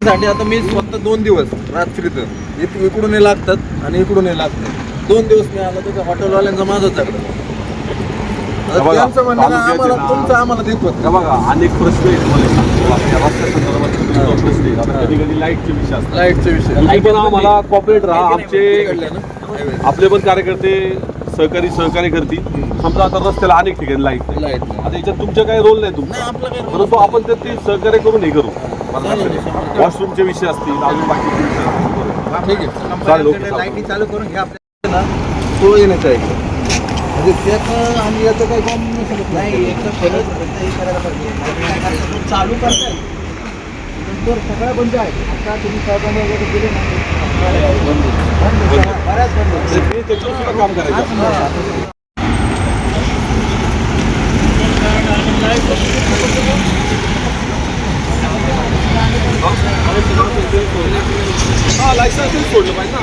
साठी आता मी स्वतः दोन दिवस रात्रीचं इक- इकडूनही लागतात आणि इकडूनही लागतात. दोन दिवस मी आलो तर हॉटेलवाल्यांचा माझाच बघा, त्यांचं म्हणणं आम्हाला. तुमचं आम्हाला देखवत हे बघा अनेक प्रश्न आहेत मला सांगतो. आता या रस्त्या संदर्भात तुम्ही जो प्रश्न आहे आता कधी कधी लाईटचे विषय असतात. लाईटचा विषय. तुम्ही पण आम्हाला कॉपरेट राहा. आमचे तिकडले ना हायवे. आपले पण कार्यकर्ते सहकारी सहकार्य करतील. समजा आता रस्त्याला अनेक ठिकाणी लाइट नाही. लाइट नाही. आता याच्यात तुमचे काही रोल नाही तुमचा. नाही आपलं काही परंतु आपण ते सहकार्य करून हे करू. वॉशरूमचे विषय असतील अजून बाकीचे विषय असतील. ठीक आहे. चालेल, ओके, चालेल. लाईटी चालू करून घ्या तो येण्याचं आहे. म्हणजे त्याचं आणि याचं काही काम नाही खरंच हे करायला पाहिजे. चालू करताय. तर सगळ्या बंद आहे आता तुम्ही साहेबांना वगैरे गेले. बऱ्याच बंद. काम करायचं. हा लायसन्स सोडलं पाहिजे ना।